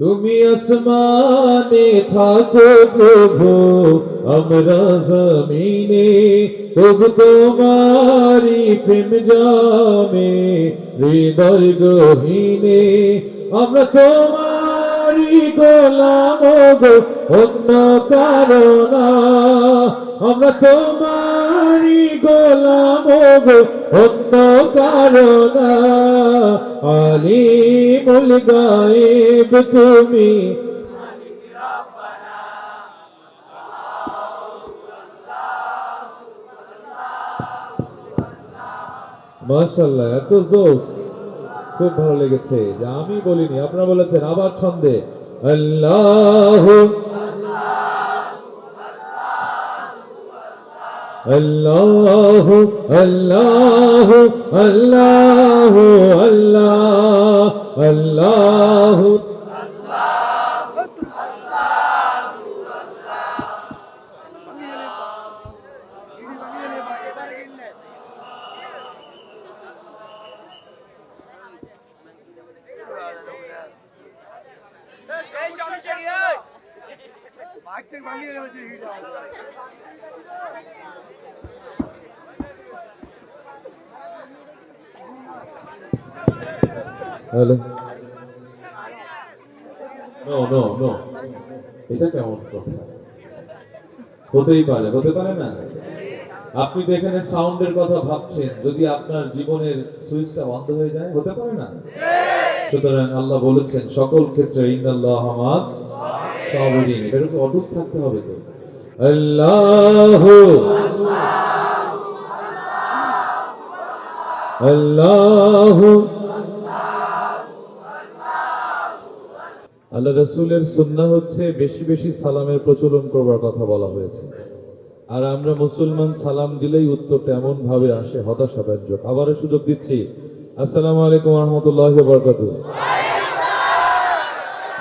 তুমি আসমানে থাকো প্রভু, আমরা জমিনে। তবু তোমারি প্রেম জামে, হৃদয় গহীনে। আমরা তোমারি গোলাম গো, অন্য কারণা। আমরা তোমারি গোলাম গো, অন্য কারণা। আলিমুল গায়েব তুমি মাশাল্লাহ এত জোস খুব ভালো লেগেছে। যে আমি বলিনি, আপনারা বলেছেন, আবার ছন্দে। আল্লাহ আল্লাহ আল্লাহ আল্লাহ আল্লাহ আল্লাহ ভাঙিয়ে নেবে হ্যালো নো নো নো এটা কেমন কথা? হতেই পারে, হতে পারে না? আপনি তো এখানে সাউন্ডের কথা ভাবছেন, যদি আপনার জীবনের সুইচটা বন্ধ হয়ে যায়, হতে পারে না? সুতরাং আল্লাহ বলেছেন, সকল ক্ষেত্রে ইন্নাল্লাহ হামাস সাবিরিন। এটার উপর অটুট থাকতে হবে তো। আল্লাহ আল্লাহ! আল্লাহ! রসুলের সুন্নাহ হচ্ছে বেশি বেশি সালামের প্রচলন করবার কথা বলা হয়েছে। আর আমরা মুসলমান সালাম দিলেই উত্তরটা এমন ভাবে আসে হতাশা হতাশাব্যঞ্জক আবারও সুযোগ দিচ্ছি। আসসালামু আলাইকুম রহমতুল্লাহ বরকাতু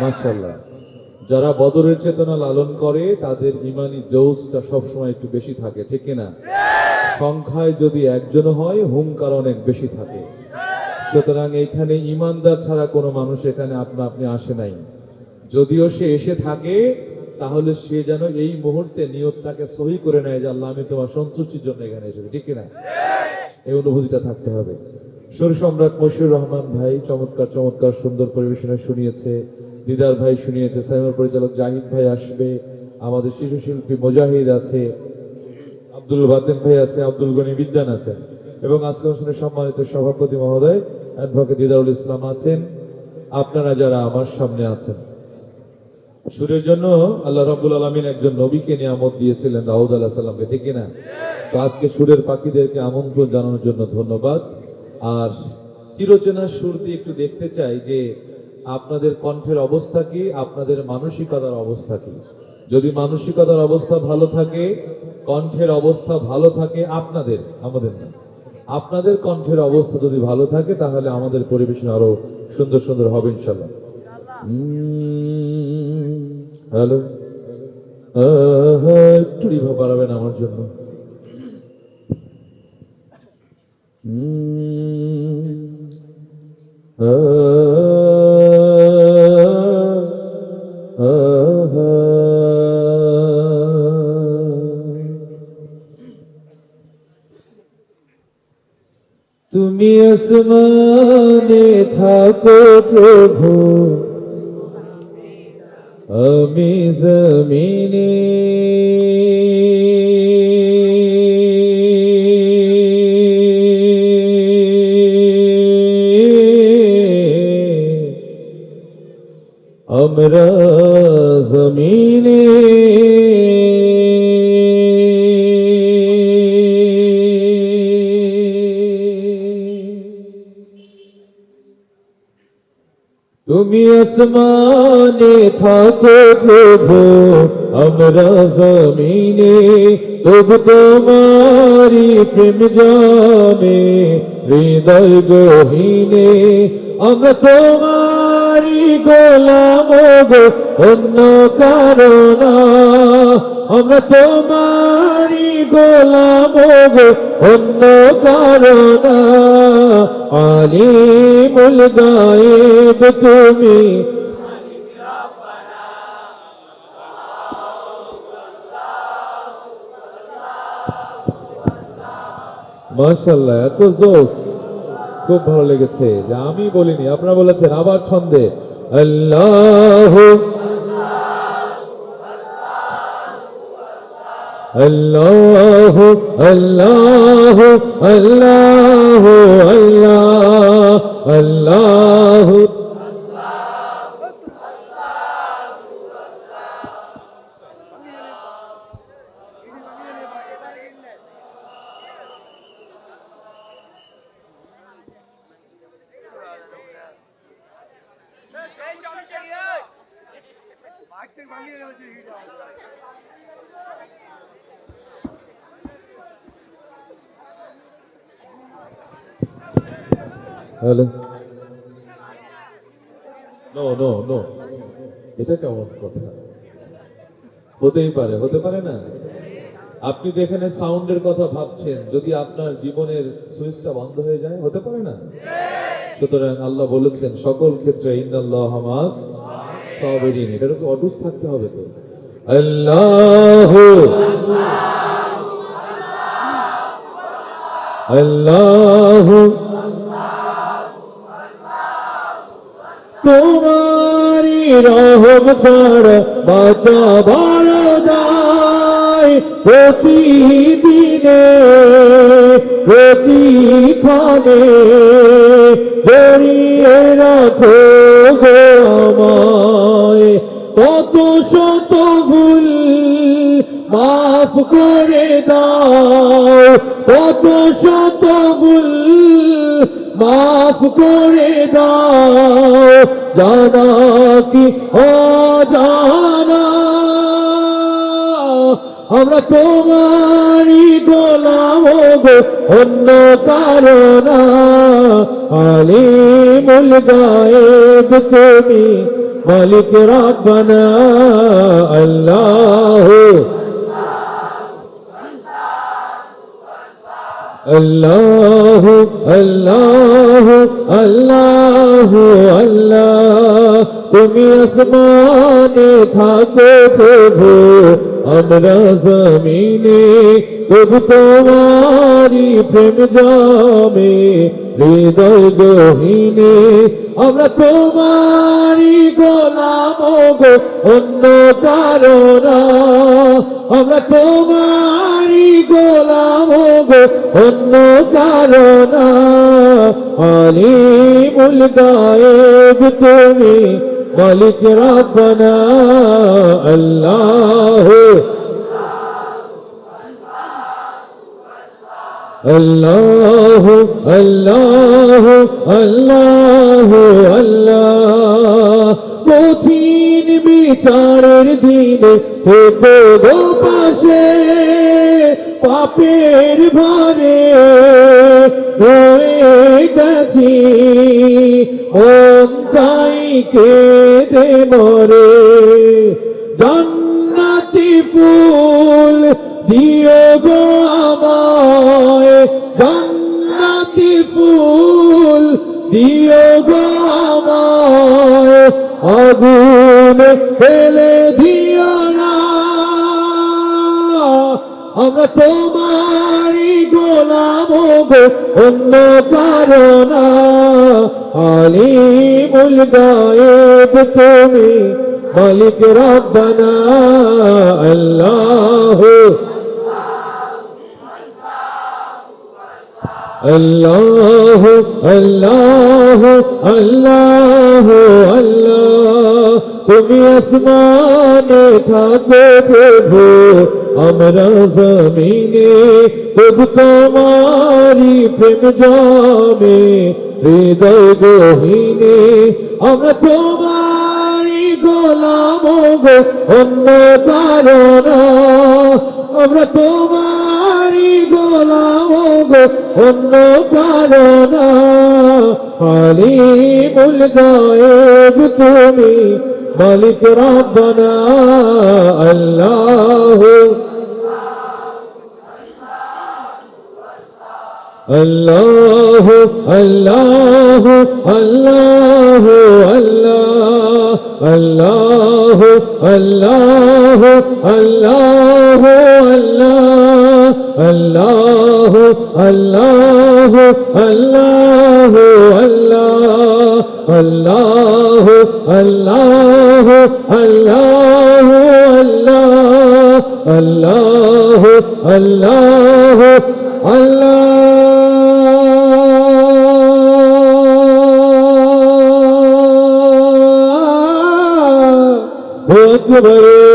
মাশাল্লাহ যারা বদরের চেতনা লালন করে, তাদের ইমানি জৌসটা সবসময় একটু বেশি থাকে, ঠিক কিনা সংখ্যায় যদি একজন হয়, হুঙ্কার অনেক বেশি থাকে। সুতরাং এখানে ইমানদার ছাড়া কোনো মানুষ এখানে আপনা আপনি আসে নাই। যদিও সে এসে থাকে, তাহলে সে যেন এই মুহূর্তে নিয়তটাকে সহি করে নেয় যে, আল্লাহ, আমি তোমার সন্তুষ্টির জন্য এখানে এসেছি, ঠিক কিনা? এই অনুভূতিটা থাকতে হবে। সুর সম্রাট মশিউর রহমান ভাই চমৎকার চমৎকার সুন্দর পরিবেশনা শুনিয়েছে। দিদার ভাই শুনিয়েছে সাইমার পরিচালক জাহিদ ভাই আসবে। আমাদের শিশু শিল্পী মোজাহিদ আছে, আব্দুল বাতেন ভাই আছে, আব্দুল গনি বিদ্যান আছেন। এবং আজকে অনুষ্ঠানের সম্মানিত সভাপতি মহোদয়, অ্যাডভোকেট দিদারুল ইসলাম আছেন। আপনারা যারা আমার সামনে আছেন সুরের জন্য আল্লাহ রাব্বুল আলমিন একজন নবীকে নিয়ামত দিয়েছিলেন, দাউদ আলাহ সাল্লামকে ঠিক না তো আজকে সুরের পাখিদেরকে আমন্ত্রণ জানানোর জন্য ধন্যবাদ। আর চিরচেনা সুর দিয়ে একটু দেখতে চাই যে আপনাদের কণ্ঠের অবস্থা কি, আপনাদের মানসিকতার অবস্থা কি? যদি মানসিকতার অবস্থা ভালো থাকে, কণ্ঠের অবস্থা ভালো থাকে আপনাদের, আমাদের না। আপনাদের কণ্ঠের অবস্থা যদি ভালো থাকে, তাহলে আমাদের পরিবেশন আরও সুন্দর সুন্দর হবে ইনশাল্লাহ হ্যালো? একটু রিভা বাড়াবেন আমার জন্য। তুমি আসমানে থাকো প্রভু। আমি জমিনে আমরা জমিনে তুমি আসমানে থাকো প্রভু আমরা জমিনে তবু তোমারি প্রেম জামে হৃদয় গহীনে আমরা তোমারি তোমারই গোলাম গো, অন্য কারণ আমরা তোমারই গোলাম গো, অন্য কারণ আলিমুল গায়েব তুমি। মাশাল্লাহ, এত জোশ। খুব ভালো লেগেছে। যে আমি বলিনি, আপনারা বলেছেন, আবার ছন্দে। আল্লাহ আল্লাহ আল্লাহ আল্লাহ আল্লাহ আল্লাহ হ্যালো নো নো নো এটা কেমন কথা? হতেই পারে, হতে পারে না? আপনি তো এখানে সাউন্ডের কথা ভাবছেন, যদি আপনার জীবনের সুইচটা বন্ধ হয়ে যায়, হতে পারে না? সুতরাং আল্লাহ বলেছেন, সকল ক্ষেত্রে ইন্নাল্লাহ হামাস সাবিরিন এটার উপর অটুট থাকতে হবে তো। আল্লাহ আল্লাহ তোমারি রহম ছাড়া বাঁচা বড়দাই প্রতিদিনে, প্রতিক্ষণে মাফ করে দাও, কত শত ভুল মাফ করে দাও, জানা কি অজানা? আমরা তোমারই গোলাম গো, অন্য কারণ আলিমুল গায়েব তুমি মালিক রাব্বানা, আল্লাহ আল্লাহ আল্লাহ আল্লাহ আল্লাহ। তুমি আসমানে থাকো প্রভু আমরা জমিনে। তবু তোমারি প্রেম জামে। হৃদয় গহিনে, আমরা তোমারি গোলাম গো, অন্য কারণ। আমরা তোমারি গোলাম গো, অন্য কারণ। আলিমুল গায়েব তুমি মালিক রাব্বানা, আল্লাহ আল্লাহ আল্লাহ আল্লাহ আল্লাহ। কঠিন বিচারের দিনে থেকো গো পাশে, পাপের ভারে রয়ে গেছি। অন্তাই কেঁদে মরে, জান্নাতি ফুল দিও গো জান্নাতি ফুল দিও গো আমায়। আগুনে ফেলে দিও না। আমরা তোমারই গোলাম গো, অন্য কারণ আলিমুল গায়েব তুমি মালিক রাব্বানা, আল্লাহ আল্লাহ আল্লাহ আল্লাহ আল্লাহ। তুমি আসমানে থাকো প্রভু, আমরা জমিনে। তবু তোমারি প্রেম জামে, হৃদয় গহিনে। আমরা তোমারি গোলাম গো অন্য কারণ আমরা তোমারি গোলাম গো অন্য কারণ আলিমুল গায়েব তুমি, মালিক রাব্বানা, আল্লাহ আল্লাহ আল্লাহ আল্লাহ আল্লাহ আল্লাহ আল্লাহ আল্লাহ আল্লাহ। আল্লাহ আল্লাহ আল্লাহ আল্লাহ আল্লাহ আল্লাহ আল্লাহ আল্লাহ আল্লাহ আকবার